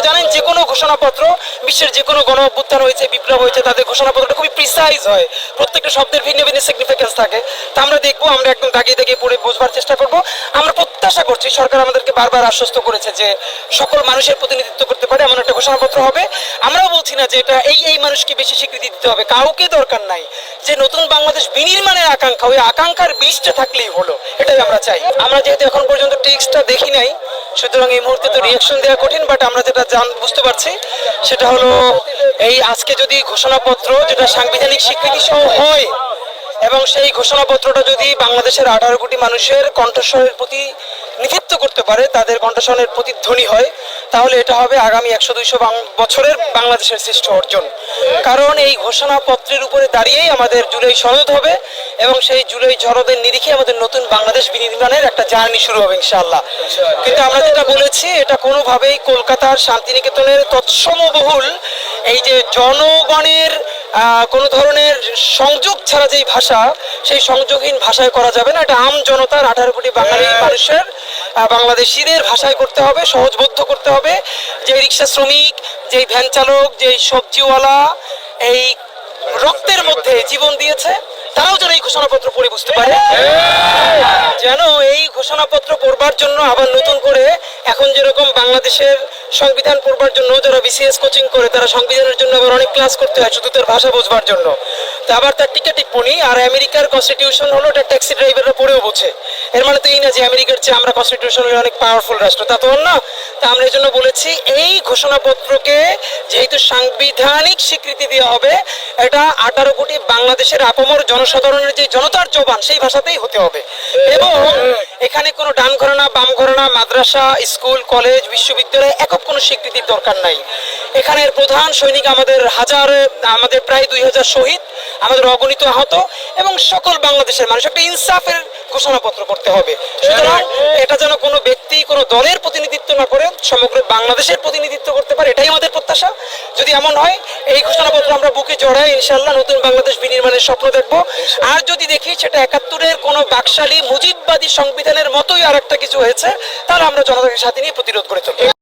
আপনারা জানেন যে কোনো ঘোষণাপত্র, বিশ্বের যে কোনো গণ অভ্যুত্থান হয়েছে, বিপ্লব হয়েছে, তাদের ঘোষণাপত্রটা খুবই প্রিসাইজ হয়। প্রত্যেকটা শব্দের ভিন্ন ভিন্ন সিগনিফিকেন্স থাকে। তা আমরা দেখব, আমরা একদম দাগিয়ে দাগিয়ে পড়ে বোঝবার চেষ্টা করব। আমরা প্রত্যাশা করছি, সরকার আমাদেরকে বারবার আশ্বস্ত করেছে যে সকল মানুষের প্রতিনিধিত্ব করতে পারে, এমন একটা ঘোষণাপত্র হবে। আমরাও বলছি না যে এটা এই এই মানুষকে বেশি স্বীকৃতি দিতে হবে, কাউকে দরকার নাই। যে নতুন বাংলাদেশ বিনির্মাণের আকাঙ্ক্ষা, ওই আকাঙ্ক্ষার বীজটা থাকলেই হলো, এটাই আমরা চাই। আমরা যেহেতু এখন পর্যন্ত টেক্সটটা দেখি নাই সুতরাং এই মুহূর্তে তো রিয়াকশন দেওয়া কঠিন বাট আমরা যেটা জান বুঝতে পারছি, সেটা হলো এই আজকে যদি ঘোষণাপত্র যেটা সাংবিধানিক স্বীকৃতি সহ হয়, এবং সেই ঘোষণাপত্রটা যদি বাংলাদেশের আঠারো কোটি মানুষের কণ্ঠস্বরের প্রতি নিধিত্ব করতে পারে, তাদের কণ্ঠস্বরের প্রতিধ্বনি হয়, তাহলে এটা হবে আগামী একশো দুইশো বছরের বাংলাদেশের শ্রেষ্ঠ অর্জন। কারণ এই ঘোষণাপত্রের উপরে দাঁড়িয়েই আমাদের জুলাই সনদ হবে এবং সেই জুলাই সনদের নিরিখে আমাদের নতুন বাংলাদেশ বিনির্মাণের একটা জার্নি শুরু হবে ইনশাআল্লাহ। কিন্তু আমরা যেটা বলেছি, এটা কোনোভাবেই কলকাতার শান্তিনিকেতনের তৎসমবহুল এই যে জনগণের কোনো ধরনের সংযোগ ছাড়া যেই ভাষা সেই সংযোগহীন ভাষায় করা যাবে না। এটা আম জনতার আঠারো কোটি বাঙালি মানুষের বাংলাদেশিদের ভাষায় করতে হবে সহজবোধ্য করতে হবে। যে রিক্সা শ্রমিক যেই ভ্যান চালক যেই সবজিওয়ালা এই রক্তের মধ্যে জীবন দিয়েছে তারাও যেন এই ঘোষণাপত্র পড়ে বুঝতে পারে। যেন এই ঘোষণাপত্র পড়বার জন্য আবার নতুন করে এখন যেরকম বাংলাদেশের সংবিধান পড়বার জন্য যারা বিসিএস কোচিং করে, তারা সংবিধানের জন্য আবার অনেক ক্লাস করতে হয় শুধু তার ভাষা বুঝবার জন্য। তা আবার তার টিকে টিপ্পনি আর আমেরিকার কনস্টিটিউশন হলো এটা ট্যাক্সি ড্রাইভাররা পড়েও বোঝে। এর মানে তো এই না যে আমেরিকার চেয়ে আমরা কনস্টিটিউশনের অনেক পাওয়ারফুল রাষ্ট্র, তা তো না তা আমরা এই জন্য বলেছি, এই ঘোষণাপত্রকে যেহেতু সাংবিধানিক স্বীকৃতি দেওয়া হবে, এটা আঠারো কোটি বাংলাদেশের আপমর জনসাধারণের যে জনতার জবান, সেই ভাষাতেই হতে হবে। এবং এখানে কোনো ডান ঘরানা বাম ঘরানা মাদ্রাসা, স্কুল, কলেজ, বিশ্ববিদ্যালয় একক কোনো স্বীকৃতির দরকার নাই। এখানের প্রধান সৈনিক আমাদের হাজার, আমাদের প্রায় দুই হাজার শহীদ, আমাদের অগণিত আহত এবং সকল বাংলাদেশের মানুষ। একটা ইনসাফের ঘোষণাপত্র করতে হবে। সুতরাং এটা যেন কোনো ব্যক্তি, কোনো দলের প্রতিনিধিত্ব না করে, সমগ্র বাংলাদেশের প্রতিনিধিত্ব করতে পারে, এটাই আমাদের প্রত্যাশা। যদি এমন হয়, এই ঘোষণাপত্র আমরা বুকে জড়াই ইনশাল্লাহ নতুন বাংলাদেশ বিনির্মাণের স্বপ্ন দেখব। আর যদি দেখি সেটা একাত্তরের কোনো বাকশালী মুজিববাদী সংবিধানের মতোই আর একটা কিছু হয়েছে, তাহলে আমরা জনতাকে সাথে নিয়ে প্রতিরোধ করে তুলব